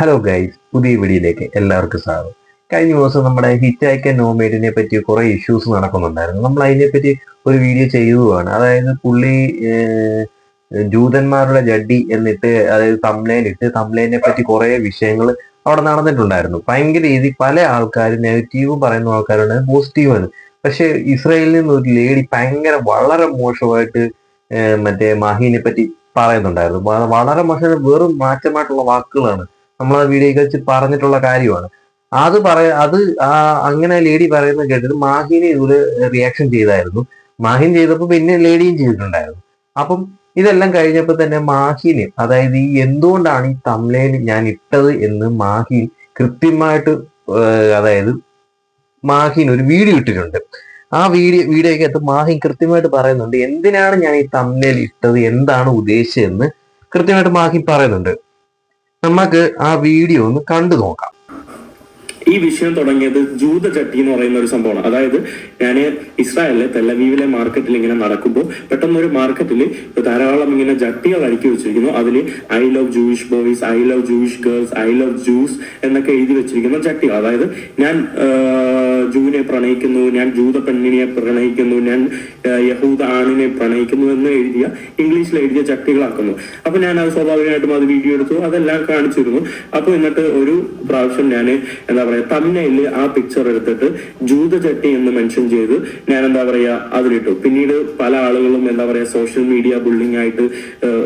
Hello guys പുതിയ വീഡിയോയിലേക്ക് എല്ലാവർക്കും സ്വാഗതം. കഴിഞ്ഞ ദിവസം നമ്മുടെ ഹിറ്റാക്ക നോമേഡിനെ പറ്റി കുറെ ഇഷ്യൂസ് നടക്കുന്നുണ്ടായിരുന്നു. നമ്മൾ അതിനെപ്പറ്റി ഒരു വീഡിയോ ചെയ്തതുമാണ്. അതായത് പുള്ളി ജൂതന്മാരുടെ ജഡ്ഡി എന്നിട്ട് അതായത് തംലൈൻ ഇട്ട് തംലൈനെ പറ്റി കുറെ വിഷയങ്ങൾ അവിടെ നടന്നിട്ടുണ്ടായിരുന്നു. ഭയങ്കര രീതി പല ആൾക്കാർ നെഗറ്റീവ് പറയുന്ന ആൾക്കാരാണ്. പോസിറ്റീവാണ് പക്ഷെ ഇസ്രായേലിൽ നിന്ന് ഒരു ലേഡി ഭയങ്കര വളരെ മോശമായിട്ട് മറ്റേ മാഹീനെ പറ്റി പറയുന്നുണ്ടായിരുന്നു. വളരെ മോശം വെറും മാറ്റമായിട്ടുള്ള വാക്കുകളാണ് നമ്മൾ ആ വീഡിയോ വെച്ച് പറഞ്ഞിട്ടുള്ള കാര്യമാണ്. അത് പറയ അത് ആ അങ്ങനെ ലേഡി പറയുന്നത് കേട്ടിട്ട് മാഹിനെ ഇതുപോലെ റിയാക്ഷൻ ചെയ്തായിരുന്നു. മാഹിൻ ചെയ്തപ്പോൾ പിന്നെ ലേഡിയും ചെയ്തിട്ടുണ്ടായിരുന്നു. അപ്പം ഇതെല്ലാം കഴിഞ്ഞപ്പോൾ തന്നെ മാഹിന് അതായത് ഈ എന്തുകൊണ്ടാണ് ഈ തമിഴയിൽ ഞാൻ ഇട്ടത് എന്ന് മാഹിൻ കൃത്യമായിട്ട് അതായത് മാഹിൻ ഒരു വീഡിയോ ഇട്ടിട്ടുണ്ട്. ആ വീഡിയോ വീഡിയോയ്ക്കകത്ത് മാഹിൻ കൃത്യമായിട്ട് പറയുന്നുണ്ട് എന്തിനാണ് ഞാൻ ഈ തമിഴിൽ ഇട്ടത് എന്താണ് ഉദ്ദേശിച്ചതെന്ന് കൃത്യമായിട്ട് മാഹിൻ പറയുന്നുണ്ട്. നമുക്ക് ആ വീഡിയോ ഒന്ന് കണ്ടു നോക്കാം. ഈ വിഷയം തുടങ്ങിയത് ജൂത ചട്ടി എന്ന് പറയുന്ന ഒരു സംഭവമാണ്. അതായത് ഞാൻ ഇസ്രായേലിലെ തെല്ലവീവിലെ മാർക്കറ്റിൽ ഇങ്ങനെ നടക്കുമ്പോൾ പെട്ടെന്ന് ഒരു മാർക്കറ്റിൽ ധാരാളം ഇങ്ങനെ ജട്ടികൾ അടുക്കി വെച്ചിരിക്കുന്നു. അതിൽ I love Jewish boys I love Jewish girls I love Jews എന്നൊക്കെ എഴുതി വെച്ചിരിക്കുന്ന ജട്ടികൾ അതായത് ഞാൻ ജൂവിനെ പ്രണയിക്കുന്നു ഞാൻ ജൂത പെണ്ണിനെ പ്രണയിക്കുന്നു ഞാൻ യഹൂദ ആണിനെ പ്രണയിക്കുന്നു എന്ന് എഴുതിയ ഇംഗ്ലീഷിൽ എഴുതിയ ചട്ടികളാക്കുന്നു. അപ്പൊ ഞാൻ അത് സ്വാഭാവികമായിട്ടും അത് വീഡിയോ എടുത്തു അതെല്ലാം കാണിച്ചിരുന്നു. അപ്പൊ എന്നിട്ട് ഒരു പ്രാവശ്യം ഞാൻ എന്താ പറയാ തമ്മയിൽ ആ പിക്ചർ എടുത്തിട്ട് ജൂത ചട്ടി എന്ന് മെൻഷൻ ചെയ്ത് ഞാൻ എന്താ പറയാ അതിലിട്ടു. പിന്നീട് പല ആളുകളും എന്താ പറയാ സോഷ്യൽ മീഡിയ ബുള്ളിംഗ് ആയിട്ട്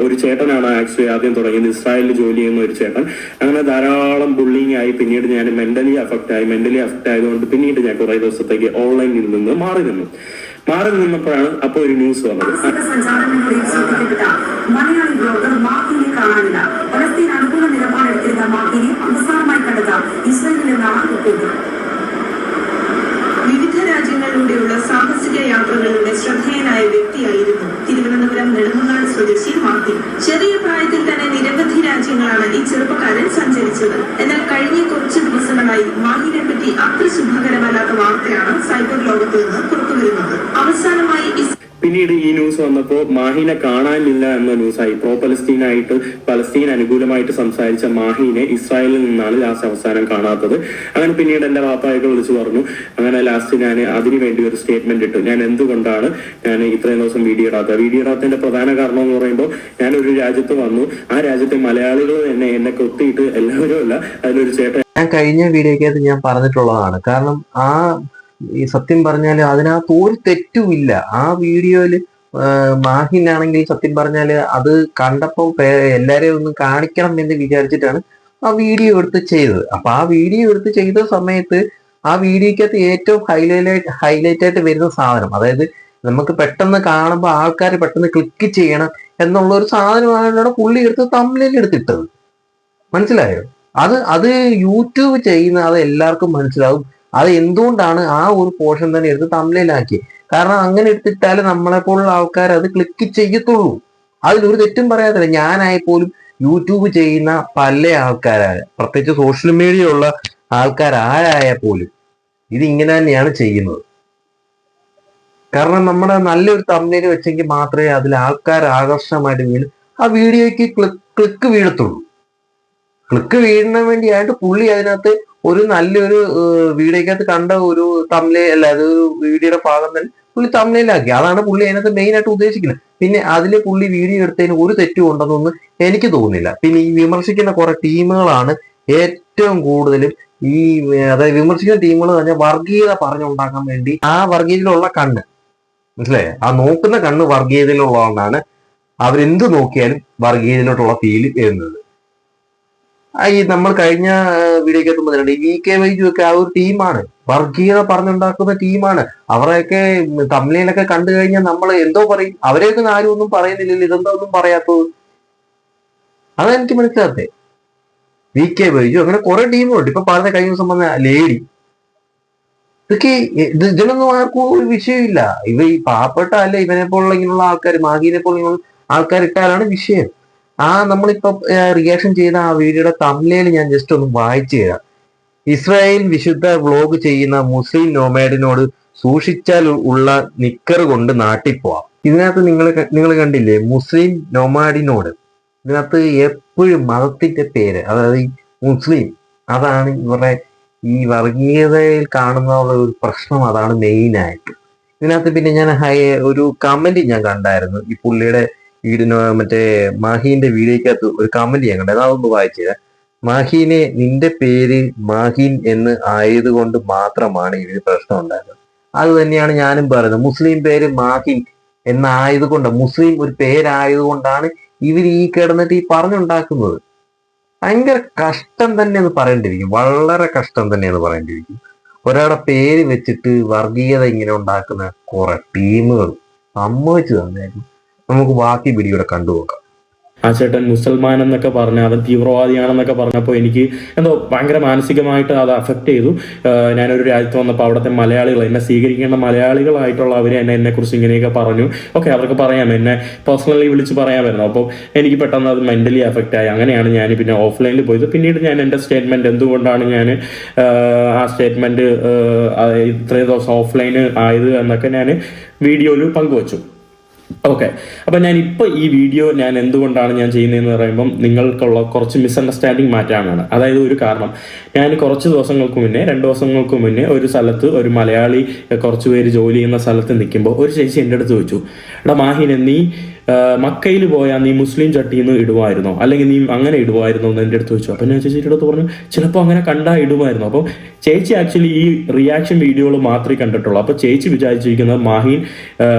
ഒരു ചേട്ടനാണ് ആക്ച്വലി ആദ്യം തുടങ്ങിയത്. ഇസ്രായേലിൽ ജോലി ചെയ്യുന്ന ഒരു ചേട്ടൻ. അങ്ങനെ ധാരാളം ബുള്ളിംഗ് ആയി പിന്നീട് ഞാൻ മെന്റലി അഫക്റ്റ് ആയി. മെന്റലി അഫക്റ്റ് ആയതുകൊണ്ട് പിന്നീട് ഞാൻ കുറെ ദിവസത്തേക്ക് ഓൺലൈനിൽ നിന്ന് മാറി നിന്നു. മാറി നിന്നപ്പോഴാണ് അപ്പൊ ഒരു ന്യൂസ് വന്നത്. റിപ്പോർട്ട് വിവിധ രാജ്യങ്ങളിലൂടെയുള്ള സാഹസിക യാത്രകളുടെ ശ്രദ്ധേയനായ വ്യക്തിയായിരുന്നു തിരുവനന്തപുരം നെടുമങ്ങാട് സ്വദേശി മാർട്ടിൻ ചെറിയ പ്രായത്തിൽ തന്നെ നിരവധി രാജ്യങ്ങളാണ് ഈ ചെറുപ്പക്കാരൻ സഞ്ചരിച്ചത്. എന്നാൽ കഴിഞ്ഞ കുറച്ച് ദിവസങ്ങളായി മാഹിനെ പറ്റി അത്ര ശുഭകരമല്ലാത്ത വാർത്തയാണ് സൈബർ ലോകത്ത് നിന്ന് വന്നപ്പോൾ മാഹിനെ കാണാനില്ല എന്ന ന്യൂസായി. പ്രോ പലസ്തീനായിട്ട് പലസ്തീൻ അനുകൂലമായിട്ട് സംസാരിച്ച മാഹിനെ ഇസ്രായേലിൽ നിന്നാണ് ലാസ്റ്റ് അവസാനം കാണാത്തത്. അങ്ങനെ പിന്നീട് എന്റെ വാപ്പായൊക്കെ വിളിച്ചു പറഞ്ഞു അങ്ങനെ ലാസ്റ്റ് ഞാൻ അതിനു വേണ്ടി ഒരു സ്റ്റേറ്റ്മെന്റ് ഇട്ടു. ഞാൻ എന്തുകൊണ്ടാണ് ഞാൻ ഇത്രയും ദിവസം വീഡിയോ ഇടാത്തത്? വീഡിയോ ഇടാത്തതിന്റെ പ്രധാന കാരണം എന്ന് പറയുമ്പോൾ ഞാൻ ഒരു രാജ്യത്ത് വന്നു. ആ രാജ്യത്തെ മലയാളികൾ തന്നെ എന്നെ കൊത്തിയിട്ട് എല്ലാവരും അല്ല അതിലൊരു ചേട്ടൻ ഞാൻ കഴിഞ്ഞ വീഡിയോക്കകത്ത് ഞാൻ പറഞ്ഞിട്ടുള്ളതാണ്. കാരണം ആ ഈ സത്യം പറഞ്ഞാൽ അതിനകത്ത് ഒരു തെറ്റുമില്ല. ആ വീഡിയോയിൽ മാഹിനാണെങ്കിൽ സത്യം പറഞ്ഞാൽ അത് കണ്ടപ്പോൾ എല്ലാരെയും ഒന്ന് കാണിക്കണം എന്ന് വിചാരിച്ചിട്ടാണ് ആ വീഡിയോ എടുത്ത് ചെയ്തത്. അപ്പൊ ആ വീഡിയോ എടുത്ത് ചെയ്ത സമയത്ത് ആ വീഡിയോക്കകത്ത് ഏറ്റവും ഹൈലൈറ്റ് ഹൈലൈറ്റ് ആയിട്ട് വരുന്ന സാധനം അതായത് നമുക്ക് പെട്ടെന്ന് കാണുമ്പോൾ ആൾക്കാർ പെട്ടെന്ന് ക്ലിക്ക് ചെയ്യണം എന്നുള്ള ഒരു സാധനമാണ് പുള്ളി എടുത്ത് തമ്മിലേക്ക് എടുത്തിട്ടത്. മനസ്സിലായോ? അത് അത് യൂട്യൂബ് ചെയ്യുന്ന അത് എല്ലാവർക്കും മനസ്സിലാവും. അത് എന്തുകൊണ്ടാണ് ആ ഒരു പോർഷൻ തന്നെ എടുത്ത് തമ്മിലാക്കി കാരണം അങ്ങനെ എടുത്തിട്ടാൽ നമ്മളെ പോലുള്ള ആൾക്കാർ അത് ക്ലിക്ക് ചെയ്യത്തുള്ളൂ. അതിലൊരു തെറ്റും പറയാത്തില്ല ഞാനായി പോലും യൂട്യൂബ് ചെയ്യുന്ന പല ആൾക്കാരായ പ്രത്യേകിച്ച് സോഷ്യൽ മീഡിയ ഉള്ള ആൾക്കാർ പോലും ഇത് ഇങ്ങനെ തന്നെയാണ് ചെയ്യുന്നത്. കാരണം നമ്മുടെ നല്ലൊരു തമ്മിൽ വെച്ചെങ്കിൽ മാത്രമേ അതിൽ ആൾക്കാർ ആകർഷകമായിട്ട് വീണ്. ആ വീഡിയോയ്ക്ക് ക്ലിക്ക് ക്ലിക്ക് വീഴത്തുള്ളൂ. ക്ലിക്ക് വീഴുന്ന വേണ്ടിയായിട്ട് പുള്ളി അതിനകത്ത് ഒരു നല്ലൊരു വീഡിയോക്കകത്ത് കണ്ട ഒരു തമ്മിലെ അല്ല അത് വീഡിയോയുടെ ഭാഗം തന്നെ പുള്ളി തമ്മിലാക്കി അതാണ് പുള്ളി അതിനകത്ത് മെയിൻ ആയിട്ട് ഉദ്ദേശിക്കുന്നത്. പിന്നെ അതിൽ പുള്ളി വീഡിയോ എടുത്തതിന് ഒരു തെറ്റും ഉണ്ടെന്നൊന്നും എനിക്ക് തോന്നുന്നില്ല. പിന്നെ ഈ വിമർശിക്കുന്ന കുറെ ടീമുകളാണ് ഏറ്റവും കൂടുതലും ഈ അതായത് വിമർശിക്കുന്ന ടീമുകൾ തന്നെ വർഗീയത പറഞ്ഞുണ്ടാക്കാൻ വേണ്ടി ആ വർഗീയതയിലുള്ള കണ്ണ്. മനസ്സിലായേ? ആ നോക്കുന്ന കണ്ണ് വർഗീയതയിലുള്ളതുകൊണ്ടാണ് അവരെന്ത് നോക്കിയാലും വർഗീയതയിലോട്ടുള്ള ഫീൽ വരുന്നത് ഈ നമ്മൾ കഴിഞ്ഞ വീഡിയോ ഈ വി കെ വൈജു ഒക്കെ ആ ഒരു ടീമാണ് വർഗീയത പറഞ്ഞുണ്ടാക്കുന്ന ടീമാണ് അവരെയൊക്കെ തമിഴിലൊക്കെ കണ്ടു കഴിഞ്ഞാൽ നമ്മൾ എന്തോ പറയും. അവരെയൊക്കെ ആരും ഒന്നും പറയുന്നില്ലല്ലോ. ഇതെന്താ ഒന്നും പറയാത്തത്? അതെനിക്ക് മനസ്സിലാത്തേ വി കെ വൈജു അങ്ങനെ കുറെ ടീമുണ്ട് ഇപ്പൊ പറഞ്ഞ കഴിഞ്ഞ ദിവസം പറഞ്ഞ ലേഡി ഇതൊക്കെ ഇത് ഇതിനൊന്നും ആർക്കും ഒരു വിഷയമില്ല. ഇവ ഈ പാവപ്പെട്ട അല്ല ഇവനെ പോലുള്ള ഇങ്ങനെയുള്ള ആൾക്കാർ മാഗീനെ പോലുള്ള ആൾക്കാർ ഇട്ടാലാണ് വിഷയം. ആ നമ്മളിപ്പോ റിയാക്ഷൻ ചെയ്യുന്ന ആ വീഡിയോയുടെ തമ്മിലേൽ ഞാൻ ജസ്റ്റ് ഒന്ന് വായിച്ചു തരാം. ഇസ്രായേൽ വിശുദ്ധ വ്ലോഗ് ചെയ്യുന്ന മുസ്ലിം നോമാഡിനോട് സൂക്ഷിച്ചാൽ ഉള്ള നിക്കർ കൊണ്ട് നാട്ടിൽ പോവാം ഇതിനകത്ത് നിങ്ങൾ നിങ്ങൾ കണ്ടില്ലേ? മുസ്ലിം നോമാഡിനോട് ഇതിനകത്ത് എപ്പോഴും മതത്തിന്റെ പേര് അതായത് മുസ്ലിം അതാണ് ഇവരുടെ ഈ വർഗീയതയിൽ കാണുന്ന ഒരു പ്രശ്നം അതാണ് മെയിൻ ആയിട്ട്. ഇതിനകത്ത് പിന്നെ ഞാൻ ഒരു കമന്റ് ഞാൻ കണ്ടായിരുന്നു ഈ പുള്ളിയുടെ വീടിന് മറ്റേ മാഹീന്റെ വീഡിയോക്കകത്ത് ഒരു കമന്റ് ഞാൻ കണ്ടത് അതൊന്ന് വായിച്ചത് മാഹീനെ നിന്റെ പേര് മാഹീൻ എന്ന് ആയതുകൊണ്ട് മാത്രമാണ് ഇതിന് പ്രശ്നം ഉണ്ടായത്. അത് തന്നെയാണ് ഞാനും പറയുന്നത്. മുസ്ലിം പേര് മാഹിൻ എന്നായതുകൊണ്ട് മുസ്ലിം ഒരു പേരായതുകൊണ്ടാണ് ഇവർ ഈ കിടന്നിട്ട് ഈ പറഞ്ഞുണ്ടാക്കുന്നത്. ഭയങ്കര കഷ്ടം തന്നെ എന്ന് പറയേണ്ടിയിരിക്കും. വളരെ കഷ്ടം തന്നെ എന്ന് പറയേണ്ടിയിരിക്കും. ഒരാളുടെ പേര് വെച്ചിട്ട് വർഗീയത ഇങ്ങനെ ഉണ്ടാക്കുന്ന കുറെ ടീമുകൾ സമ്മതിച്ചു തന്നേക്കും. നമുക്ക് ബാക്കി വീഡിയോടെ കണ്ടുപോക്കാം ആ ചേട്ടൻ മുസൽമാൻ എന്നൊക്കെ പറഞ്ഞ അവൻ തീവ്രവാദിയാണെന്നൊക്കെ പറഞ്ഞപ്പോൾ എനിക്ക് എന്തോ ഭയങ്കര മാനസികമായിട്ട് അത് അഫക്റ്റ് ചെയ്തു. ഞാനൊരു രാജ്യത്ത് വന്നപ്പോൾ അവിടുത്തെ മലയാളികൾ എന്നെ സ്വീകരിക്കേണ്ട മലയാളികളായിട്ടുള്ള അവർ എന്നെ എന്നെ എന്നെക്കുറിച്ച് ഇങ്ങനെയൊക്കെ പറഞ്ഞു. ഓക്കെ അവർക്ക് പറയാം എന്നെ പേഴ്സണലി വിളിച്ച് പറയാമായിരുന്നു അപ്പോൾ എനിക്ക് പെട്ടെന്ന് അത് മെന്റലി അഫക്റ്റ് ആയി. അങ്ങനെയാണ് ഞാൻ പിന്നെ ഓഫ്ലൈനിൽ പോയത്. പിന്നീട് ഞാൻ എന്റെ സ്റ്റേറ്റ്മെന്റ് എന്തുകൊണ്ടാണ് ഞാൻ ആ സ്റ്റേറ്റ്മെന്റ് ഇത്രയും ദിവസം ഓഫ്ലൈന് ആയത് എന്നൊക്കെ ഞാൻ വീഡിയോയിൽ പങ്കുവച്ചു. ഓക്കെ അപ്പം ഞാൻ ഇപ്പോൾ ഈ വീഡിയോ ഞാൻ എന്തുകൊണ്ടാണ് ഞാൻ ചെയ്യുന്നതെന്ന് പറയുമ്പം നിങ്ങൾക്കുള്ള കുറച്ച് മിസ്അണ്ടർസ്റ്റാൻഡിങ് മാറ്റാനാണ്. അതായത് ഒരു കാരണം. ഞാൻ കുറച്ച് ദിവസങ്ങൾക്ക് മുന്നേ രണ്ട് ദിവസങ്ങൾക്ക് മുന്നേ ഒരു സ്ഥലത്ത് ഒരു മലയാളി കുറച്ച് പേര് ജോലി ചെയ്യുന്ന സ്ഥലത്ത് നിൽക്കുമ്പോൾ ഒരു ചേച്ചി എന്റെ അടുത്ത് ചോദിച്ചു എടാ മാഹിനെ നീ മക്കയിൽ പോയാൽ നീ മുസ്ലിം ചട്ടിന്ന് ഇടുമായിരുന്നോ? അല്ലെങ്കിൽ നീ അങ്ങനെ ഇടുമായിരുന്നോ എന്ന് എന്റെ അടുത്ത് ചോദിച്ചു. അപ്പം ഞാൻ ചേച്ചിയുടെ അടുത്ത് പറഞ്ഞു ചിലപ്പോൾ അങ്ങനെ കണ്ടാ ഇടുമായിരുന്നു. അപ്പം ചേച്ചി ആക്ച്വലി ഈ റിയാക്ഷൻ വീഡിയോകൾ മാത്രമേ കണ്ടിട്ടുള്ളൂ. അപ്പോൾ ചേച്ചി വിചാരിച്ചിരിക്കുന്നത് മാഹിൻ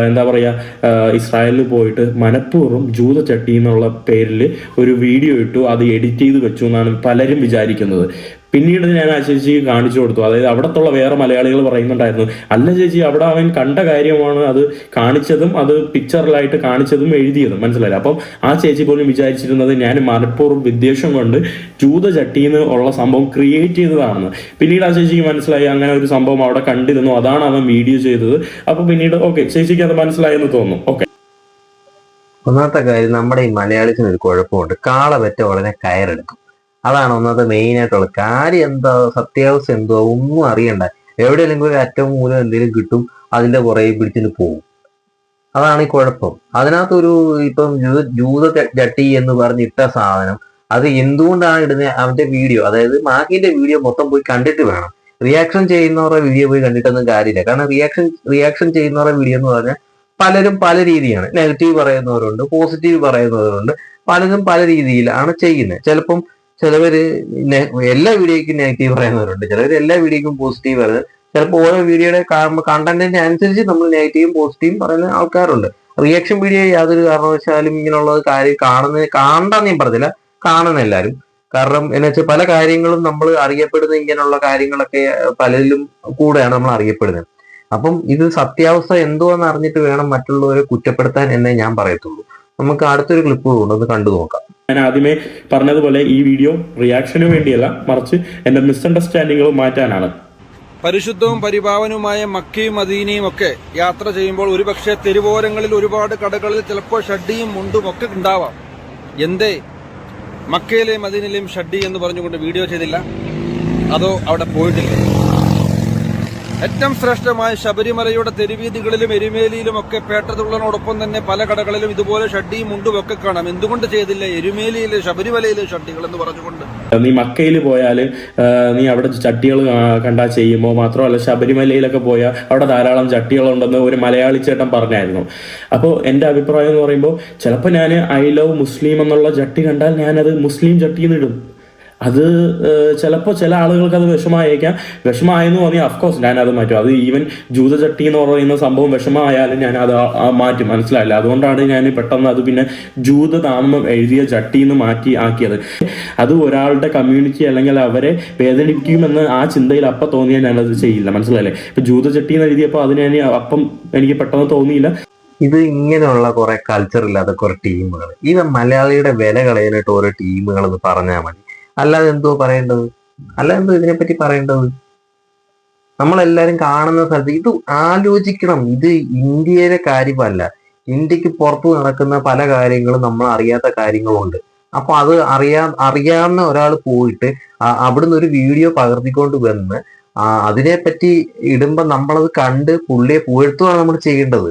എന്താ പറയുക ഇസ്രായേലിൽ പോയിട്ട് മനഃപൂർവം ജൂത ചട്ടി എന്നുള്ള പേരിൽ ഒരു വീഡിയോ ഇട്ടു അത് എഡിറ്റ് ചെയ്ത് വെച്ചു എന്നാണ് പലരും വിചാരിക്കുന്നത്. പിന്നീട് ഞാൻ ആ ചേച്ചിക്ക് കാണിച്ചു കൊടുത്തു. അതായത് അവിടത്തുള്ള വേറെ മലയാളികൾ പറയുന്നുണ്ടായിരുന്നു അല്ല ചേച്ചി അവിടെ അവൻ കണ്ട കാര്യമാണ് അത് കാണിച്ചതും അത് പിക്ചറിലായിട്ട് കാണിച്ചതും എഴുതിയതും. മനസ്സിലായില്ല? അപ്പം ആ ചേച്ചി പോലും വിചാരിച്ചിരുന്നത് ഞാൻ മനഃപൂർവം വിദ്വേഷം കൊണ്ട് ജൂത ചട്ടിന്ന് ഉള്ള സംഭവം ക്രിയേറ്റ് ചെയ്തതാണെന്ന്. പിന്നീട് ആ ചേച്ചിക്ക് മനസ്സിലായി അങ്ങനെ ഒരു സംഭവം അവിടെ കണ്ടിരുന്നു അതാണ് അവൻ വീഡിയോ ചെയ്തത്. അപ്പൊ പിന്നീട് ഓക്കെ ചേച്ചിക്ക് അത് മനസ്സിലായെന്ന് തോന്നുന്നു. ഓക്കെ. ഒന്നാമത്തെ കാര്യം നമ്മുടെ ഈ മലയാളത്തിനൊരു കുഴപ്പമുണ്ട്. കാള പെറ്റ ഉടനെ കയറെടുക്കും. അതാണ് ഒന്നത് മെയിൻ ആയിട്ടുള്ളത്. കാര്യം എന്താ? സത്യാവസ്ഥ എന്തോ? ഒന്നും അറിയണ്ട. എവിടെയെങ്കിലും ഒരു അറ്റം മൂലം എന്തെങ്കിലും കിട്ടും അതിന്റെ പുറകെ പിടിച്ചിട്ട് പോകും. അതാണ് ഈ കുഴപ്പം. അതിനകത്തൊരു ഇപ്പം ജൂത ജട്ടി എന്ന് പറഞ്ഞിട്ട സാധനം അത് എന്തുകൊണ്ടാണ് ഇടുന്നത് അവന്റെ വീഡിയോ അതായത് മാഗിന്റെ വീഡിയോ മൊത്തം പോയി കണ്ടിട്ട് വേണം. റിയാക്ഷൻ ചെയ്യുന്നവരുടെ വീഡിയോ പോയി കണ്ടിട്ടൊന്നും കാര്യമില്ല. കാരണം റിയാക്ഷൻ റിയാക്ഷൻ ചെയ്യുന്നവരുടെ വീഡിയോ എന്ന് പറഞ്ഞാൽ പലരും പല രീതിയാണ്. നെഗറ്റീവ് പറയുന്നവരുണ്ട് പോസിറ്റീവ് പറയുന്നവരുണ്ട്. പലരും പല രീതിയിലാണ് ചെയ്യുന്നത്. ചിലപ്പം ചിലവര് എല്ലാ വീഡിയോയ്ക്കും നെഗറ്റീവ് പറയുന്നവരുണ്ട്. ചിലവർ എല്ലാ വീഡിയോയ്ക്കും പോസിറ്റീവ് ആണ്. ചിലപ്പോൾ ഓരോ വീഡിയോയുടെ കണ്ടന്റിനെ അനുസരിച്ച് നമ്മൾ നെഗറ്റീവും പോസിറ്റീവും പറയുന്ന ആൾക്കാരുണ്ട്. റിയാക്ഷൻ വീഡിയോ യാതൊരു കാരണവശാലും ഇങ്ങനെയുള്ള കാര്യം കാണുന്ന കാണണ്ടെന്ന് ഞാൻ പറഞ്ഞില്ല. കാണുന്ന എല്ലാവരും കാരണം എന്ന് വെച്ചാൽ പല കാര്യങ്ങളും നമ്മൾ അറിയപ്പെടുന്ന ഇങ്ങനെയുള്ള കാര്യങ്ങളൊക്കെ പലരിലും കൂടെയാണ് നമ്മൾ അറിയപ്പെടുന്നത്. അപ്പം ഇത് സത്യാവസ്ഥ എന്തോ എന്ന് അറിഞ്ഞിട്ട് വേണം മറ്റുള്ളവരെ കുറ്റപ്പെടുത്താൻ എന്നേ ഞാൻ പറയത്തുള്ളൂ. നമുക്ക് അടുത്തൊരു ക്ലിപ്പ് കൊണ്ടൊന്ന് കണ്ടു നോക്കാം. ഞാൻ ആദ്യമേ പറഞ്ഞതുപോലെ ഈ വീഡിയോ റിയാക്ഷന് വേണ്ടിയല്ല മറിച്ച് എന്റെ മിസ്അണ്ടർസ്റ്റാൻഡിങ്ങുകൾ മാറ്റാനാണ്. പരിശുദ്ധവും പരിഭാവനവുമായ മക്കയും മദീനയും ഒക്കെ യാത്ര ചെയ്യുമ്പോൾ ഒരുപക്ഷെ തെരുവോരങ്ങളിൽ ഒരുപാട് കടകളിൽ ചിലപ്പോൾ ഷഡ്ഡിയും മുണ്ടും ഒക്കെ ഉണ്ടാവാം. എന്തേ? മക്കയിലെയും മദീനയിലെയും ഷഡ്ഡി എന്ന് പറഞ്ഞുകൊണ്ട് വീഡിയോ ചെയ്തില്ല. അതോ അവിടെ പോയിട്ടില്ല? ഏറ്റവും ശ്രേഷ്ഠമായ ശബരിമലയുടെ തെരുവീതികളിലും എരുമേലിയിലും ഒക്കെ പേട്ടതുള്ളതിനോടൊപ്പം തന്നെ പല കടകളിലും ഇതുപോലെ ഷഡ്ഡിയും മുണ്ടും ഒക്കെ കാണാം. എന്തുകൊണ്ട് ചെയ്തില്ല? എരുമേലിയിലെ ശബരിമലയിലെ ഷഡ്ഡികൾ എന്ന് പറഞ്ഞുകൊണ്ട്. നീ മക്കയിൽ പോയാൽ നീ അവിടെ ചട്ടികൾ കണ്ടാ ചെയ്യുമോ? മാത്രമല്ല ശബരിമലയിലൊക്കെ പോയാൽ അവിടെ ധാരാളം ചട്ടികളുണ്ടെന്ന് ഒരു മലയാളി ചേട്ടൻ പറഞ്ഞായിരുന്നു. അപ്പോൾ എന്റെ അഭിപ്രായം എന്ന് പറയുമ്പോൾ ചിലപ്പോൾ ഞാൻ ഐ ലവ് മുസ്ലിം എന്നുള്ള ചട്ടി കണ്ടാൽ ഞാനത് മുസ്ലിം ചട്ടിയിൽ ഇടും. അത് ചിലപ്പോൾ ചില ആളുകൾക്ക് അത് വിഷമായേക്കാം. വിഷമായെന്ന് പറഞ്ഞാൽ അഫ്കോഴ്സ് ഞാൻ അത് മാറ്റും. അത് ഈവൻ ജൂതചട്ടി എന്ന് പറയുന്ന സംഭവം വിഷമമായാലും ഞാൻ അത് മാറ്റും. മനസ്സിലായില്ല? അതുകൊണ്ടാണ് ഞാൻ പെട്ടെന്ന് അത് പിന്നെ ജൂതനാമം എഴുതിയ ചട്ടി എന്ന് മാറ്റി ആക്കിയത്. അത് ഒരാളുടെ കമ്മ്യൂണിറ്റി അല്ലെങ്കിൽ അവരെ വേദനിപ്പിക്കുമെന്ന് ആ ചിന്തയിൽ അപ്പം തോന്നിയാൽ ഞാനത് ചെയ്യില്ല. മനസ്സിലായില്ലേ? ഇപ്പം ജൂതചട്ടി എന്ന് എഴുതിയപ്പോൾ അത് ഞാൻ അപ്പം എനിക്ക് പെട്ടെന്ന് തോന്നിയില്ല. ഇത് ഇങ്ങനെയുള്ള കുറെ കൾച്ചർ ഇല്ലാത്ത കുറെ ടീമുകൾ ഇവ മലയാളിയുടെ വില കളയാനായിട്ട് ഓരോ ടീമുകൾ എന്ന് പറഞ്ഞാൽ മതി. അല്ലാതെ എന്തോ പറയേണ്ടത്? അല്ലാതെ എന്തോ ഇതിനെപ്പറ്റി പറയേണ്ടത്? നമ്മളെല്ലാരും കാണുന്ന സ്ഥലത്ത് ഇത് ആലോചിക്കണം. ഇത് ഇന്ത്യയിലെ കാര്യമല്ല. ഇന്ത്യയ്ക്ക് പുറത്ത് നടക്കുന്ന പല കാര്യങ്ങളും നമ്മൾ അറിയാത്ത കാര്യങ്ങളുണ്ട് അപ്പൊ അത് അറിയാ അറിയാവുന്ന ഒരാൾ പോയിട്ട് അവിടുന്ന് ഒരു വീഡിയോ പകർത്തിക്കൊണ്ട് വന്ന് അതിനെപ്പറ്റി ഇടുമ്പോ നമ്മളത് കണ്ട് പുള്ളിയെ പുകഴ്ത്തുകയാണ് നമ്മൾ ചെയ്യേണ്ടത്.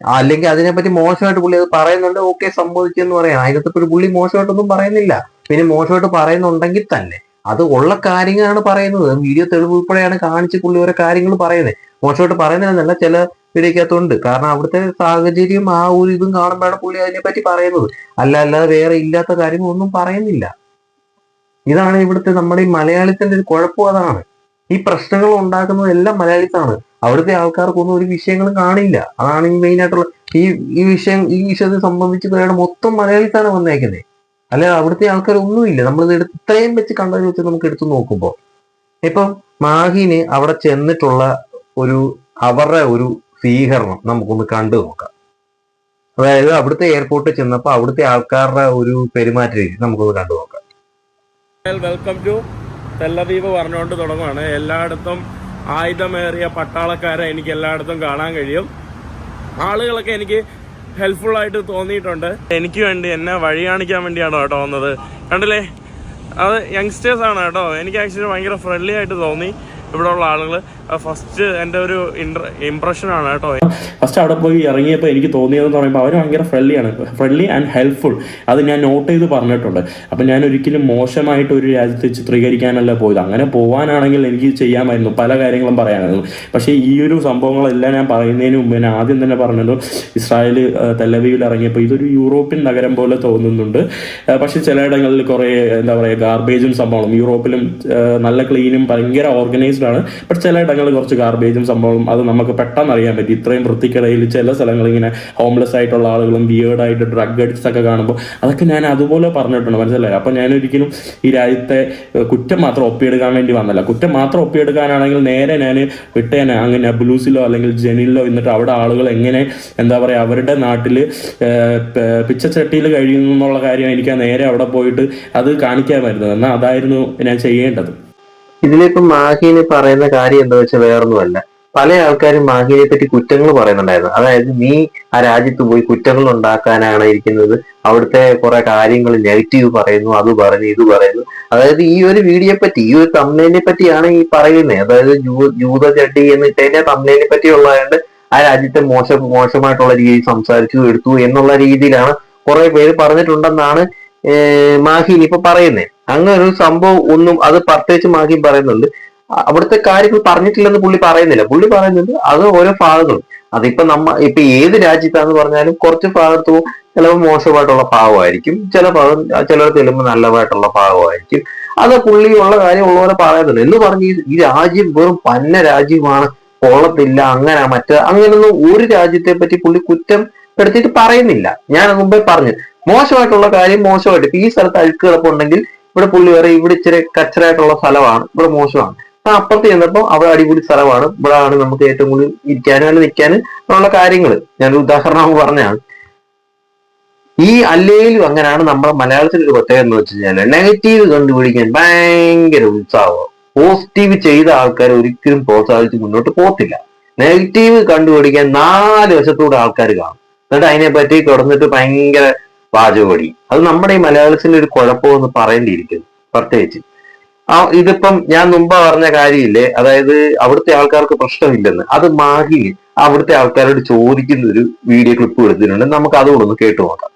അല്ലെങ്കിൽ അതിനെപ്പറ്റി മോശമായിട്ട് പുള്ളി അത് പറയുന്നുണ്ട് ഓക്കെ സംഭവിച്ചെന്ന് പറയാം. അതിനകത്ത് പുള്ളി മോശമായിട്ടൊന്നും പറയുന്നില്ല. പിന്നെ മോശമായിട്ട് പറയുന്നുണ്ടെങ്കിൽ തന്നെ. അത് ഉള്ള കാര്യങ്ങളാണ് പറയുന്നത്. വീഡിയോ തെളിവ് ഉൾപ്പെടെയാണ് കാണിച്ച് പുള്ളി ഓരോ കാര്യങ്ങൾ പറയുന്നത്. മോശമായിട്ട് പറയുന്നതെന്നല്ല ചില വീഡിയോക്കകത്തുണ്ട്. കാരണം അവിടുത്തെ സാഹചര്യം ആ ഒരു ഇതും കാണുമ്പോഴാണ് പുള്ളി അതിനെപ്പറ്റി പറയുന്നത്. അല്ല അല്ലാതെ വേറെ ഇല്ലാത്ത കാര്യങ്ങളൊന്നും പറയുന്നില്ല. ഇതാണ് ഇവിടുത്തെ നമ്മുടെ ഈ മലയാളിത്തിന്റെ ഒരു കുഴപ്പം അതാണ്. ഈ പ്രശ്നങ്ങൾ ഉണ്ടാക്കുന്നത് എല്ലാം മലയാളിത്താണ്. അവിടുത്തെ ആൾക്കാർക്കൊന്നും ഒരു വിഷയങ്ങളും കാണില്ല. അതാണ് ഈ മെയിൻ ആയിട്ടുള്ള ഈ ഈ വിഷയം ഈ വിഷയത്തെ സംബന്ധിച്ച് മൊത്തം മലയാളിത്താണ് വന്നേക്കുന്നത്. അല്ല അവിടുത്തെ ആൾക്കാർ ഒന്നുമില്ല നമ്മൾ ഇത്രയും വെച്ച് കണ്ടതിൽ വെച്ച് നമുക്ക് എടുത്തു നോക്കുമ്പോൾ ഇപ്പം മാഹിന് അവിടെ ചെന്നിട്ടുള്ള ഒരു അവരുടെ ഒരു സ്വീകരണം നമുക്കൊന്ന് കണ്ടു നോക്കാം. അതായത് അവിടുത്തെ എയർപോർട്ടിൽ ചെന്നപ്പോൾ അവിടുത്തെ ആൾക്കാരുടെ ഒരു പെരുമാറ്റ രീതി നമുക്കൊന്ന് കണ്ടു നോക്കാം. വെൽക്കം ടു തെല്ലദീപ് പറഞ്ഞുകൊണ്ട് തുടങ്ങുകയാണ് എല്ലായിടത്തും ആയുധമേറിയ പട്ടാളക്കാരെ എനിക്ക് എല്ലായിടത്തും കാണാൻ കഴിയും. ആളുകളൊക്കെ എനിക്ക് ഹെൽപ്ഫുൾ ആയിട്ട് തോന്നിയിട്ടുണ്ട്. എനിക്ക് വേണ്ടി എന്നെ വഴി കാണിക്കാൻ വേണ്ടിയാണോ കേട്ടോ വന്നത്? കണ്ടില്ലേ? അത് യങ്സ്റ്റേഴ്സ് ആണ് കേട്ടോ. എനിക്ക് ആക്ച്വലി ഭയങ്കര ഫ്രണ്ട്ലി ആയിട്ട് തോന്നി ഇവിടെ ഉള്ള ആളുകൾ ഫസ്റ്റ് എന്റെ ഒരു ഇംപ്രഷൻ ആണ് കേട്ടോ. ഫസ്റ്റ് അവിടെ പോയി ഇറങ്ങിയപ്പോൾ എനിക്ക് തോന്നിയതെന്ന് പറയുമ്പോൾ അവർ ഭയങ്കര ഫ്രണ്ട്ലിയാണ് ഫ്രണ്ട്ലി ആൻഡ് ഹെൽപ്ഫുൾ അത് ഞാൻ നോട്ട് ചെയ്ത് പറഞ്ഞിട്ടുണ്ട്. അപ്പം ഞാൻ ഒരിക്കലും മോശമായിട്ട് ഒരു രാജ്യത്ത് ചിത്രീകരിക്കാനല്ല പോയത്. അങ്ങനെ പോകാനാണെങ്കിൽ എനിക്ക് ചെയ്യാമായിരുന്നു. പല കാര്യങ്ങളും പറയാനായിരുന്നു. പക്ഷേ ഈ ഒരു സംഭവങ്ങളെല്ലാം ഞാൻ പറയുന്നതിന് മുമ്പ് ഞാൻ ആദ്യം തന്നെ പറഞ്ഞല്ലോ ഇസ്രായേൽ തെലവീവിൽ ഇറങ്ങിയപ്പോൾ ഇതൊരു യൂറോപ്യൻ നഗരം പോലെ തോന്നുന്നുണ്ട്. പക്ഷേ ചിലയിടങ്ങളിൽ കുറേ എന്താ പറയുക ഗാർബേജും സംഭവങ്ങളും യൂറോപ്പിലും നല്ല ക്ലീനും ഭയങ്കര ഓർഗനൈസ്ഡ് ആണ്. ബട്ട് ചിലയിടങ്ങളിൽ കുറച്ച് ഗാർബേജും സംഭവങ്ങളും അത് നമുക്ക് പെട്ടെന്ന് അറിയാൻ പറ്റി. ഇത്രയും വൃത്തിക്കിടയിൽ ചില സ്ഥലങ്ങളിൽ ഇങ്ങനെ ഹോംലെസ് ആയിട്ടുള്ള ആളുകളും വിയേർഡായിട്ട് ഡ്രഗ് അഡിക്ട്സ് ഒക്കെ കാണുമ്പോൾ അതൊക്കെ ഞാൻ അതുപോലെ പറഞ്ഞിട്ടുണ്ട് മനസ്സിലായി? അപ്പം ഞാൻ ഒരിക്കലും ഈ രാജ്യത്തെ കുറ്റം മാത്രം ഒപ്പിയെടുക്കാൻ വേണ്ടി വന്നല്ല. കുറ്റം മാത്രം ഒപ്പിയെടുക്കാനാണെങ്കിൽ നേരെ ഞാൻ വിട്ടേനെ. അങ്ങനെ ബ്ലൂസിലോ അല്ലെങ്കിൽ ജെനിലോ എന്നിട്ട് അവിടെ ആളുകൾ എങ്ങനെ എന്താ പറയുക അവരുടെ നാട്ടിൽ പിച്ചച്ചട്ടിയിൽ കഴിയുന്നു എന്നുള്ള കാര്യം എനിക്ക് നേരെ അവിടെ പോയിട്ട് അത് കാണിക്കാമായിരുന്നു എന്നാൽ അതായിരുന്നു ഞാൻ ചെയ്യേണ്ടത്. ഇതിലിപ്പോ മാഹിന് പറയുന്ന കാര്യം എന്താ വെച്ചാൽ വേറൊന്നുമല്ല. പല ആൾക്കാരും മാഹിനെ പറ്റി കുറ്റങ്ങൾ പറയുന്നുണ്ടായിരുന്നു. അതായത് നീ ആ രാജ്യത്ത് പോയി കുറ്റങ്ങൾ ഉണ്ടാക്കാനാണ് ഇരിക്കുന്നത്. അവിടുത്തെ കുറെ കാര്യങ്ങൾ നെഗറ്റീവ് പറയുന്നു അത് പറഞ്ഞു ഇത് പറയുന്നു. അതായത് ഈ ഒരു വീഡിയോയെ പറ്റി ഈ ഒരു തമ്മിലിനെ പറ്റിയാണ് ഈ പറയുന്നത് അതായത് ജൂത ചട്ടി എന്ന് ഇട്ടതിന്റെ തമ്മിലിനെ പറ്റിയുള്ളതുകൊണ്ട് ആ രാജ്യത്തെ മോശം മോശമായിട്ടുള്ള രീതിയിൽ സംസാരിച്ചു എടുത്തു എന്നുള്ള രീതിയിലാണ് കുറെ പേര് പറഞ്ഞിട്ടുണ്ടെന്നാണ് ഏഹ് ഇനിയിപ്പോ ഇപ്പൊ പറയുന്നത് അങ്ങനെ ഒരു സംഭവം ഒന്നും അത് പ്രത്യേകിച്ച് മാഹി പറയുന്നുണ്ട്. അവിടുത്തെ കാര്യങ്ങൾ പറഞ്ഞിട്ടില്ലെന്ന് പുള്ളി പറയുന്നില്ല. പുള്ളി പറയുന്നത് അത് ഓരോ ഭാഗങ്ങളും. അതിപ്പോ നമ്മ ഇപ്പൊ ഏത് രാജ്യത്താന്ന് പറഞ്ഞാലും കുറച്ച് ഭാഗത്ത് ചിലപ്പോൾ മോശമായിട്ടുള്ള ഭാഗമായിരിക്കും. ചില ഭാഗം ചിലർക്ക് ചെല്ലുമ്പോൾ നല്ലതായിട്ടുള്ള ഭാഗമായിരിക്കും. അത് പുള്ളി ഉള്ള കാര്യം ഉള്ളവരെ പറയുന്നുണ്ട്. എന്ന് പറഞ്ഞ് ഈ- ഈ രാജ്യം വെറും പന്ന രാജ്യമാണ്. കൊള്ളത്തില്ല അങ്ങനെ മറ്റേ അങ്ങനെയൊന്നും ഒരു രാജ്യത്തെ പറ്റി പുള്ളി കുറ്റം പെടുത്തിയിട്ട് പറയുന്നില്ല. ഞാൻ മുമ്പേ പറഞ്ഞു മോശമായിട്ടുള്ള കാര്യം മോശമായിട്ട്. ഈ സ്ഥലത്ത് അഴുക്ക് കിടപ്പുണ്ടെങ്കിൽ ഇവിടെ പുള്ളി വേറെ ഇവിടെ ഇച്ചിരി കച്ചറായിട്ടുള്ള സ്ഥലമാണ്. ഇവിടെ മോശമാണ്. ആ അപ്പുറത്ത് ചെന്നപ്പോൾ അവിടെ അടിപൊളി സ്ഥലമാണ്. ഇവിടെ ആണ് നമുക്ക് ഏറ്റവും കൂടുതൽ ഇരിക്കാനും അല്ലെങ്കിൽ നിൽക്കാനും ഉള്ള കാര്യങ്ങൾ ഞാൻ ഉദാഹരണം പറഞ്ഞാണ് ഈ അല്ലേലും അങ്ങനെയാണ് നമ്മുടെ മലയാളത്തിൽ ഒരു പ്രത്യേകത എന്ന് വെച്ച് കഴിഞ്ഞാൽ നെഗറ്റീവ് കണ്ടുപിടിക്കാൻ ഭയങ്കര ഉത്സാഹം. പോസിറ്റീവ് ചെയ്ത ആൾക്കാർ ഒരിക്കലും പ്രോത്സാഹിച്ച് മുന്നോട്ട് പോകത്തില്ല. നെഗറ്റീവ് കണ്ടുപിടിക്കാൻ നാല് വശത്തൂടെ ആൾക്കാർ കാണും. എന്നിട്ട് അതിനെ പറ്റി തുടർന്നിട്ട് ഭയങ്കര വാചകടി അത് നമ്മുടെ ഈ മലയാളത്തിന്റെ ഒരു കുഴപ്പമെന്ന് പറയേണ്ടിയിരിക്കുന്നു പ്രത്യേകിച്ച്. ആ ഇതിപ്പം ഞാൻ മുമ്പ് പറഞ്ഞ കാര്യമില്ലേ? അതായത് അവിടുത്തെ ആൾക്കാർക്ക് പ്രശ്നമില്ലെന്ന്. അത് മാഹി അവിടുത്തെ ആൾക്കാരോട് ചോദിക്കുന്ന ഒരു വീഡിയോ ക്ലിപ്പ് എടുത്തിട്ടുണ്ട്. നമുക്ക് അതുകൂടെ ഒന്ന് കേട്ടു നോക്കാം.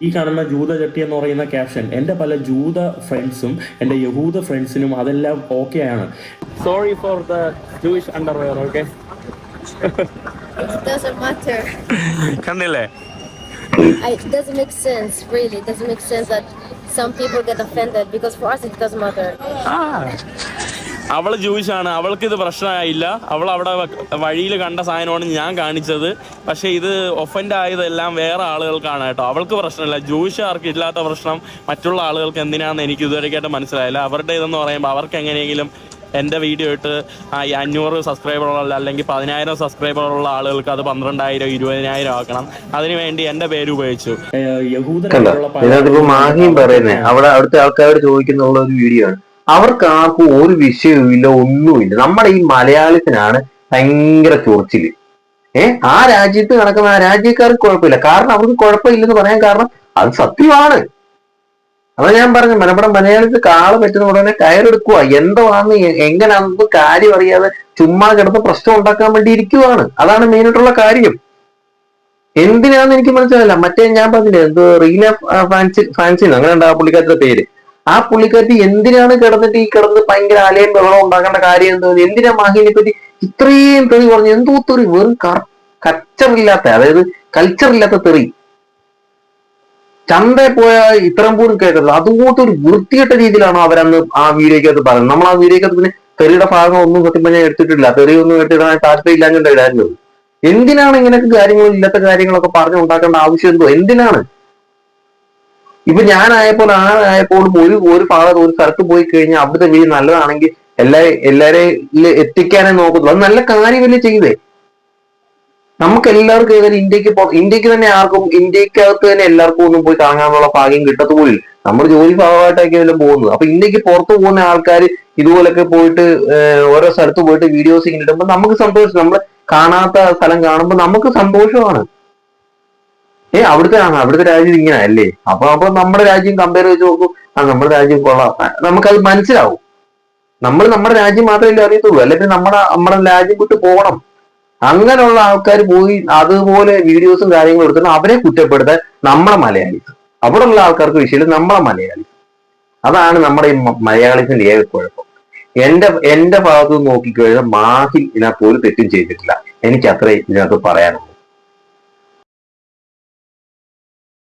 ഈ കാണുന്ന ജൂത ചട്ടി എന്ന് പറയുന്ന ക്യാപ്ഷൻ എന്റെ പല ജൂത ഫ്രണ്ട്സും എന്റെ യഹൂദ ഫ്രണ്ട്സിനും അതെല്ലാം ഓക്കെ ആണ്. Sorry for the Jewish underwear okay. കണ്ടില്ലേ? I, it doesn't make sense, really. It doesn't make sense that some people get offended because for us it doesn't matter. അവൾ ജൂയിഷ് ആണ് അവൾക്ക് ഇത് പ്രശ്നമായില്ല. അവൾ അവിടെ വഴിയിൽ കണ്ട സാധനമാണ് ഞാൻ കാണിച്ചത്. പക്ഷേ ഇത് ഒഫൻഡ് ആയതെല്ലാം വേറെ ആളുകൾക്കാണ് കേട്ടോ. അവൾക്ക് പ്രശ്നമില്ല. ജൂയിഷാർക്ക് ഇല്ലാത്ത പ്രശ്നം മറ്റുള്ള ആളുകൾക്ക് എന്തിനാന്ന് എനിക്ക് ഇതുവരെയായിട്ട് മനസ്സിലായില്ല. അവരുടെ ഇതെന്ന് പറയുമ്പോൾ അവർക്ക് എങ്ങനെയെങ്കിലും എന്റെ വീഡിയോ ഇട്ട് ആ ഈ അഞ്ഞൂറ് സബ്സ്ക്രൈബറുള്ള അല്ലെങ്കിൽ പതിനായിരം സബ്സ്ക്രൈബറുള്ള ആളുകൾക്ക് അത് പന്ത്രണ്ടായിരം ഇരുപതിനായിരം ആക്കണം. അതിനുവേണ്ടി എന്റെ പേര് ഉപയോഗിച്ചു. മാഹിയും പറയുന്നേ. അവിടെ അവിടുത്തെ ആൾക്കാരോട് ചോദിക്കുന്നുള്ള ഒരു വീഡിയോ ആണ്. അവർക്ക് ആർക്കും ഒരു വിഷയവും ഇല്ല ഒന്നുമില്ല നമ്മുടെ ഈ മലയാളത്തിനാണ് ഭയങ്കര ചൊറിച്ചിൽ. ഏ ആ രാജ്യത്ത് നടക്കുന്ന ആ രാജ്യക്കാർക്ക് കുഴപ്പമില്ല. കാരണം അവർക്ക് കുഴപ്പമില്ലെന്ന് പറയാൻ കാരണം അത് സത്യമാണ്. അതാ ഞാൻ പറഞ്ഞു നമ്മുടെ മലയാളത്തിൽ കാൾ പറ്റുന്ന ഉടനെ കയറെടുക്കുക എന്താണെന്ന് എ- എങ്ങനെയാണെന്ന് കാര്യം അറിയാതെ ചുമ്മാ കിടന്ന് പ്രശ്നം ഉണ്ടാക്കാൻ വേണ്ടി ഇരിക്കുവാണ്. അതാണ് മെയിനായിട്ടുള്ള കാര്യം. എന്തിനാന്ന് എനിക്ക് മനസ്സിലായില്ല. മറ്റേ ഞാൻ പറഞ്ഞില്ലേ എന്തോ റീന ഫാൻസി ഫാൻസി അങ്ങനെ ഉണ്ട് ആ പേര്. ആ പുള്ളിക്കാരത്തി എന്തിനാണ് കിടന്നിട്ട് ഈ കിടന്ന് ഭയങ്കര അലയും ബഹളം ഉണ്ടാക്കേണ്ട കാര്യം എന്തോ എന്തിനാ മാഹിനെ പറ്റി ഇത്രയും തെറി പറഞ്ഞു? എന്തോ തെറി? വെറും കച്ചറില്ലാത്ത അതായത് കൾച്ചറില്ലാത്ത തെറി. ചന്തയിൽ പോയാൽ ഇത്രയും പോലും കേൾക്കരുത് അതുകൂട്ട് ഒരു വൃത്തികെട്ട രീതിയിലാണ് അവരന്ന് ആ വീഡിയോക്കകത്ത് പറയുന്നത്. നമ്മൾ ആ വീഡിയോക്കകത്ത് പിന്നെ തെറിയുടെ ഭാഗം ഒന്നും സത്യം പറഞ്ഞാൽ എടുത്തിട്ടില്ല. തെറിയൊന്നും എടുത്തിടാൻ താല്പര്യമില്ലാഞ്ഞുകൊണ്ട് ഇടാഞ്ഞത്. എന്തിനാണ് ഇങ്ങനത്തെ കാര്യങ്ങൾ ഇല്ലാത്ത കാര്യങ്ങളൊക്കെ പറഞ്ഞു ഉണ്ടാക്കേണ്ട ആവശ്യം എന്തോ? എന്തിനാണ്? ഇപ്പൊ ഞാനായപ്പോൾ ആയപ്പോൾ ഒരു ഒരു ഭാഗത്ത് ഒരു സ്ഥലത്ത് പോയി കഴിഞ്ഞാൽ അവിടുത്തെ വീട് നല്ലതാണെങ്കിൽ എല്ലാ എല്ലാരെയും എത്തിക്കാനേ നോക്കത്തുള്ളൂ. അത് നല്ല കാര്യമല്ലേ ചെയ്തേ? നമുക്ക് എല്ലാവർക്കും ഏതായാലും ഇന്ത്യയ്ക്ക് ഇന്ത്യയ്ക്ക് തന്നെ ആർക്കും ഇന്ത്യക്കകത്ത് തന്നെ എല്ലാവർക്കും ഒന്നും പോയി കറങ്ങാനുള്ള ഭാഗ്യം കിട്ടത്തുപോലും നമ്മൾ ജോലി ഭാഗമായിട്ടൊക്കെ എല്ലാം പോകുന്നത് അപ്പൊ ഇന്ത്യയ്ക്ക് പുറത്തു പോകുന്ന ആൾക്കാർ ഇതുപോലൊക്കെ പോയിട്ട് ഓരോ സ്ഥലത്ത് പോയിട്ട് വീഡിയോസ് ഇങ്ങനെ ഇടുമ്പോൾ നമുക്ക് സന്തോഷം. നമ്മൾ കാണാത്ത സ്ഥലം കാണുമ്പോൾ നമുക്ക് സന്തോഷമാണ്. ഏ അവിടുത്തെ ആണ് അവിടുത്തെ രാജ്യം ഇങ്ങനെ അല്ലേ? അപ്പൊ അപ്പൊ നമ്മുടെ രാജ്യം കമ്പയർ ചെയ്ത് നോക്കും. ആ നമ്മുടെ രാജ്യം കൊള്ളാം. നമുക്കത് മനസ്സിലാവും. നമ്മൾ നമ്മുടെ രാജ്യം മാത്രമല്ലേ അറിയത്തുള്ളൂ. അല്ലെങ്കിൽ നമ്മുടെ നമ്മുടെ രാജ്യം വിട്ട് പോകണം. അങ്ങനെയുള്ള ആൾക്കാർ പോയി അതുപോലെ വീഡിയോസും കാര്യങ്ങളും എടുത്തിട്ട് അവരെ കുറ്റപ്പെടുത്താൻ നമ്മളെ മലയാളികൾ. അവിടെയുള്ള ആൾക്കാർക്ക് വിഷയം നമ്മളെ മലയാളി. അതാണ് നമ്മുടെ ഈ മലയാളിസിന്റെ ഏക കുഴപ്പം. എന്റെ എന്റെ ഭാഗത്ത് നോക്കിക്കഴിഞ്ഞാൽ മാഹിൽ ഇതിനകത്ത് ഒരു തെറ്റും ചെയ്തിട്ടില്ല. എനിക്ക് അത്രേ ഇതിനകത്ത് പറയാനുള്ളൂ.